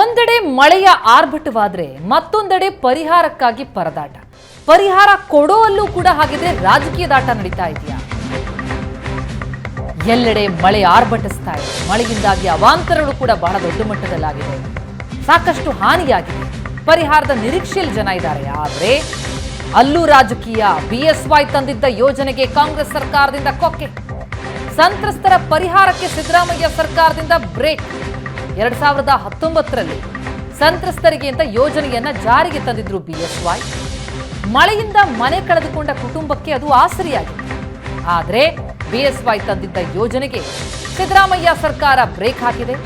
ಒಂದೆಡೆ ಮಳೆಯ ಆರ್ಭಟವಾದ್ರೆ ಮತ್ತೊಂದೆಡೆ ಪರಿಹಾರಕ್ಕಾಗಿ ಪರದಾಟ. ಪರಿಹಾರ ಕೊಡೋಲ್ಲೂ ಕೂಡ ಹಾಗಿದ್ರೆ ರಾಜಕೀಯದಾಟ ನಡೀತಾ ಇದೆಯಾ? ಎಲ್ಲೆಡೆ ಮಳೆ ಆರ್ಭಟಿಸ್ತಾ ಇದೆ. ಮಳೆಯಿಂದಾಗಿ ಅವಾಂತರಗಳು ಕೂಡ ಬಹಳ ದೊಡ್ಡ ಮಟ್ಟದಲ್ಲಾಗಿದೆ. ಸಾಕಷ್ಟು ಹಾನಿಯಾಗಿದೆ. ಪರಿಹಾರದ ನಿರೀಕ್ಷೆಯಲ್ಲಿ ಜನ ಇದ್ದಾರೆ. ಆದರೆ ಅಲ್ಲೂ ರಾಜಕೀಯ ಬಿಎಸ್ವೈ ತಂದಿದ್ದ ಯೋಜನೆಗೆ ಕಾಂಗ್ರೆಸ್ ಸರ್ಕಾರದಿಂದ ಕೊಕ್ಕೆ. ಸಂತ್ರಸ್ತರ ಪರಿಹಾರಕ್ಕೆ ಸಿದ್ದರಾಮಯ್ಯ ಸರ್ಕಾರದಿಂದ ಬ್ರೇಕ್. ಎರಡ್ ಸಾವಿರದ ಹತ್ತೊಂಬತ್ತರಲ್ಲಿ ಸಂತ್ರಸ್ತರಿಗೆ ಅಂತ ಯೋಜನೆಯನ್ನ ಜಾರಿಗೆ ತಂದಿದ್ರು ಬಿಎಸ್ವೈ ಮಳೆಯಿಂದ ಮನೆ ಕಳೆದುಕೊಂಡ ಕುಟುಂಬಕ್ಕೆ ಅದು ಆಸರಿಯಾಗಿತ್ತು. ಆದರೆ ಬಿಎಸ್ವೈ ತಂದಿದ್ದ ಯೋಜನೆಗೆ ಸಿದ್ದರಾಮಯ್ಯ ಸರ್ಕಾರ ಬ್ರೇಕ್ ಹಾಕಿದೆ.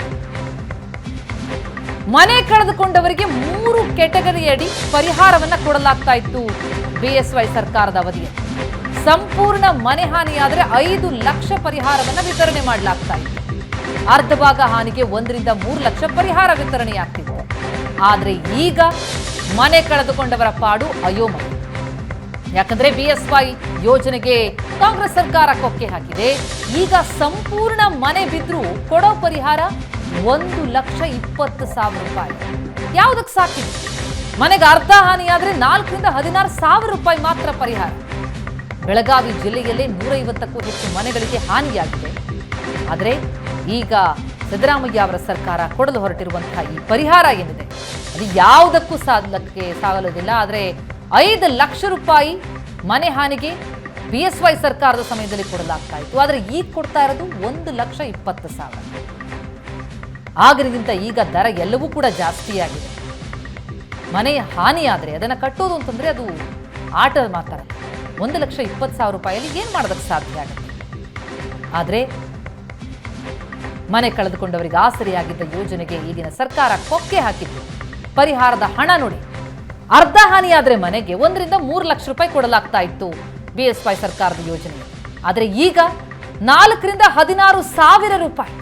ಮನೆ ಕಳೆದುಕೊಂಡವರಿಗೆ ಮೂರು ಕೆಟಗರಿಯಡಿ ಪರಿಹಾರವನ್ನ ಕೊಡಲಾಗ್ತಾ ಇತ್ತು ಬಿಎಸ್ವೈ ಸರ್ಕಾರದ ಅವಧಿಯಲ್ಲಿ ಸಂಪೂರ್ಣ ಮನೆ ಹಾನಿಯಾದರೆ ಐದು ಲಕ್ಷ ಪರಿಹಾರವನ್ನ ವಿತರಣೆ ಮಾಡಲಾಗ್ತಾ ಇತ್ತು. ಅರ್ಧ ಭಾಗ ಹಾನಿಗೆ ಒಂದರಿಂದ ಮೂರು ಲಕ್ಷ ಪರಿಹಾರ ವಿತರಣೆಯಾಗ್ತಿತ್ತು ಆದರೆ ಈಗ ಮನೆ ಕಳೆದುಕೊಂಡವರ ಪಾಡು ಅಯೋಮ ಯಾಕಂದ್ರೆ ಬಿಎಸ್ವೈ ಯೋಜನೆಗೆ ಕಾಂಗ್ರೆಸ್ ಸರ್ಕಾರ ಕೊಕ್ಕೆ ಹಾಕಿದೆ. ಈಗ ಸಂಪೂರ್ಣ ಮನೆ ಬಿದ್ದರೂ ಕೊಡೋ ಪರಿಹಾರ ಒಂದು ಲಕ್ಷ ಇಪ್ಪತ್ತು ಸಾವಿರ ರೂಪಾಯಿ. ಯಾವುದಕ್ಕೆ ಸಾಕಿದೆ ಮನೆಗೆ ಅರ್ಧ ಹಾನಿಯಾದರೆ ನಾಲ್ಕರಿಂದ ಹದಿನಾರು ಸಾವಿರ ರೂಪಾಯಿ ಮಾತ್ರ ಪರಿಹಾರ. ಬೆಳಗಾವಿ ಜಿಲ್ಲೆಯಲ್ಲೇ ನೂರೈವತ್ತಕ್ಕೂ ಹೆಚ್ಚು ಮನೆಗಳಿಗೆ ಹಾನಿಯಾಗಿದೆ. ಆದರೆ ಈಗ ಸಿದ್ದರಾಮಯ್ಯ ಅವರ ಸರ್ಕಾರ ಕೊಡಲು ಹೊರಟಿರುವಂತಹ ಈ ಪರಿಹಾರ ಏನಿದೆ? ಅದು ಯಾವುದಕ್ಕೂ ಸಾಧಲಕ್ಕೆ ಸಾಗಲೋದಿಲ್ಲ ಆದರೆ ಐದು ಲಕ್ಷ ರೂಪಾಯಿ ಮನೆ ಹಾನಿಗೆ ಬಿ ಎಸ್ ವೈ ಸರ್ಕಾರದ ಸಮಯದಲ್ಲಿ ಕೊಡಲಾಗ್ತಾ ಇತ್ತು. ಆದರೆ ಈಗ ಕೊಡ್ತಾ ಇರೋದು ಒಂದು ಲಕ್ಷ ಇಪ್ಪತ್ತು ಸಾವಿರ. ಆಗಿನಗಿಂತ ಈಗ ದರ ಎಲ್ಲವೂ ಕೂಡ ಜಾಸ್ತಿಯಾಗಿದೆ ಮನೆ ಹಾನಿಯಾದರೆ ಅದನ್ನು ಕಟ್ಟೋದು ಅಂತಂದರೆ ಅದು ಆಟ ಮಾತಾಡಲ್ಲ ಒಂದು ಲಕ್ಷ ಇಪ್ಪತ್ತು ಸಾವಿರ ರೂಪಾಯಲ್ಲಿ ಏನು ಮಾಡೋದಕ್ಕೆ ಸಾಧ್ಯ ಆಗುತ್ತೆ? ಆದರೆ ಮನೆ ಕಳೆದುಕೊಂಡವರಿಗೆ ಆಸರಿಯಾಗಿದ್ದ ಯೋಜನೆಗೆ ಈಗಿನ ಸರ್ಕಾರ ಕೊಕ್ಕೆ ಹಾಕಿತ್ತು ಪರಿಹಾರದ ಹಣ ನೋಡಿ. ಅರ್ಧ ಹಾನಿಯಾದರೆ ಮನೆಗೆ ಒಂದರಿಂದ ಮೂರು ಲಕ್ಷ ರೂಪಾಯಿ ಕೊಡಲಾಗ್ತಾ ಇತ್ತು ಬಿಎಸ್ವೈ ಸರ್ಕಾರದ ಯೋಜನೆ. ಆದರೆ ಈಗ ನಾಲ್ಕರಿಂದ ಹದಿನಾರು ಸಾವಿರ ರೂಪಾಯಿ.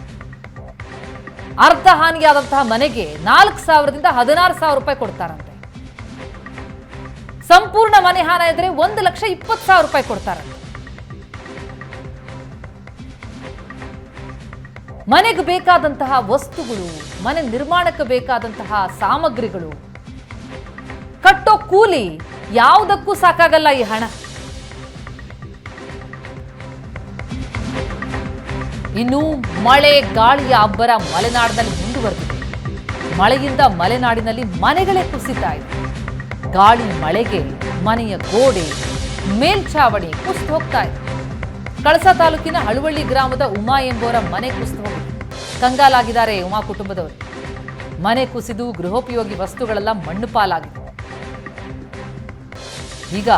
ಅರ್ಧ ಹಾನಿಯಾದಂತಹ ಮನೆಗೆ ನಾಲ್ಕು ಸಾವಿರದಿಂದ ಹದಿನಾರು ಸಾವಿರ ರೂಪಾಯಿ ಕೊಡ್ತಾರಂತೆ. ಸಂಪೂರ್ಣ ಮನೆ ಹಾನಿ ಇದ್ರೆ ಒಂದು ಲಕ್ಷ ಇಪ್ಪತ್ತು ಸಾವಿರ ರೂಪಾಯಿ ಕೊಡ್ತಾರಂತೆ. ಮನೆಗೆ ಬೇಕಾದಂತಹ ವಸ್ತುಗಳು, ಮನೆ ನಿರ್ಮಾಣಕ್ಕೆ ಬೇಕಾದಂತಹ ಸಾಮಗ್ರಿಗಳು. ಕಟ್ಟೋ ಕೂಲಿ ಯಾವುದಕ್ಕೂ ಸಾಕಾಗಲ್ಲ ಈ ಹಣ. ಇನ್ನು ಮಳೆ, ಗಾಳಿಯ ಅಬ್ಬರ ಮಲೆನಾಡಿನಲ್ಲಿ ಮುಂದುವರೆದಿದೆ. ಮಳೆಯಿಂದ ಮಲೆನಾಡಿನಲ್ಲಿ ಮನೆಗಳೇ ಕುಸಿತಾ ಇದೆ. ಗಾಳಿ, ಮಳೆಗೆ ಮನೆಯ ಗೋಡೆ ಮೇಲ್ಛಾವಣಿ ಕುಸಿದು ಹೋಗ್ತಾ ಇದೆ. ಕಳಸ ತಾಲೂಕಿನ ಹಳುವಳ್ಳಿ ಗ್ರಾಮದ ಉಮಾ ಎಂಬುವರ ಮನೆ ಕುಸಿದು ಕಂಗಾಲಾಗಿದ್ದಾರೆ ಉಮಾ ಕುಟುಂಬದವರು. ಮನೆ ಕುಸಿದು ಗೃಹೋಪಯೋಗಿ ವಸ್ತುಗಳೆಲ್ಲ ಮಣ್ಣು ಪಾಲಾಗಿದೆ ಈಗ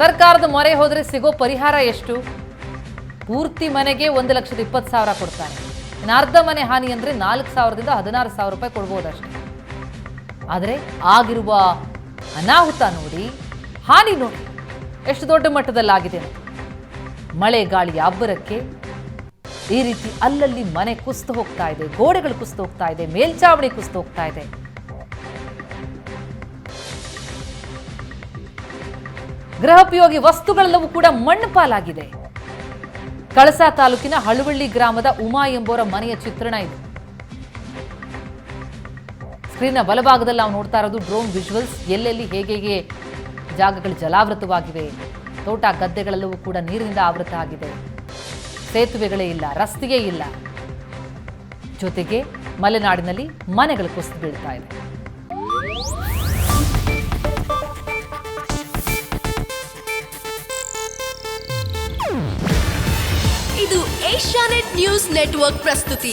ಸರ್ಕಾರದ ಮೊರೆ ಹೋದರೆ ಸಿಗೋ ಪರಿಹಾರ ಎಷ್ಟು? ಪೂರ್ತಿ ಮನೆಗೆ ಒಂದು ಲಕ್ಷದ ಇಪ್ಪತ್ತು ಸಾವಿರ ಕೊಡ್ತಾರೆ ಇನ್ನು ಅರ್ಧ ಮನೆ ಹಾನಿ ಅಂದರೆ ನಾಲ್ಕು ಸಾವಿರದಿಂದ ಹದಿನಾರು ಸಾವಿರ ರೂಪಾಯಿ ಕೊಡ್ಬೋದಷ್ಟೇ. ಆದರೆ ಆಗಿರುವ ಅನಾಹುತ ನೋಡಿ, ಹಾನಿ ನೋಡಿ, ಎಷ್ಟು ದೊಡ್ಡ ಮಟ್ಟದಲ್ಲಾಗಿದೆ. ಮಳೆ ಗಾಳಿಯ ಅಬ್ಬರಕ್ಕೆ ಈ ರೀತಿ ಅಲ್ಲಲ್ಲಿ ಮನೆ ಕುಸ್ತು ಹೋಗ್ತಾ ಇದೆ, ಗೋಡೆಗಳು ಕುಸ್ತು ಹೋಗ್ತಾ ಇದೆ, ಮೇಲ್ಚಾವಣಿ ಕುಸ್ತು ಹೋಗ್ತಾ ಇದೆ. ಗೃಹೋಪಯೋಗಿ ವಸ್ತುಗಳೆಲ್ಲವೂ ಕೂಡ ಮಣ್ಣು ಪಾಲಾಗಿದೆ. ಕಳಸಾ ತಾಲೂಕಿನ ಹಳುವಳ್ಳಿ ಗ್ರಾಮದ ಉಮಾ ಎಂಬುವರ ಮನೆಯ ಚಿತ್ರಣ ಇದು. ಸ್ಕ್ರೀನ್ನ ಬಲಭಾಗದಲ್ಲಿ ನಾವು ನೋಡ್ತಾ ಇರೋದು ಡ್ರೋನ್ ವಿಜುವಲ್ಸ್, ಎಲ್ಲೆಲ್ಲಿ ಹೇಗೆ ಹೇಗೆ ಜಾಗಗಳು ಜಲಾವೃತವಾಗಿವೆ. ತೋಟ ಗದ್ದೆಗಳೆಲ್ಲವೂ ಕೂಡ ನೀರಿನಿಂದ ಆವೃತ ಆಗಿದೆ. ಸೇತುವೆಗಳೇ ಇಲ್ಲ ರಸ್ತೆಯೇ ಇಲ್ಲ. ಜೊತೆಗೆ ಮಲೆನಾಡಿನಲ್ಲಿ ಮನೆಗಳು ಕುಸಿದು ಬೀಳ್ತಾ ಇದೆ. ಇದು ಏಷ್ಯಾನೆಟ್ ನ್ಯೂಸ್ ನೆಟ್ವರ್ಕ್ ಪ್ರಸ್ತುತಿ.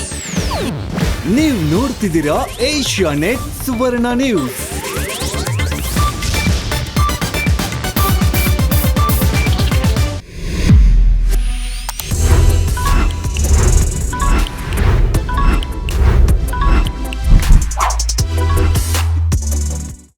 ನೀವು ನೋಡ್ತಿದ್ದೀರಾ ಏಷ್ಯಾ ನೆಟ್ ಸುವರ್ಣ ನ್ಯೂಸ್.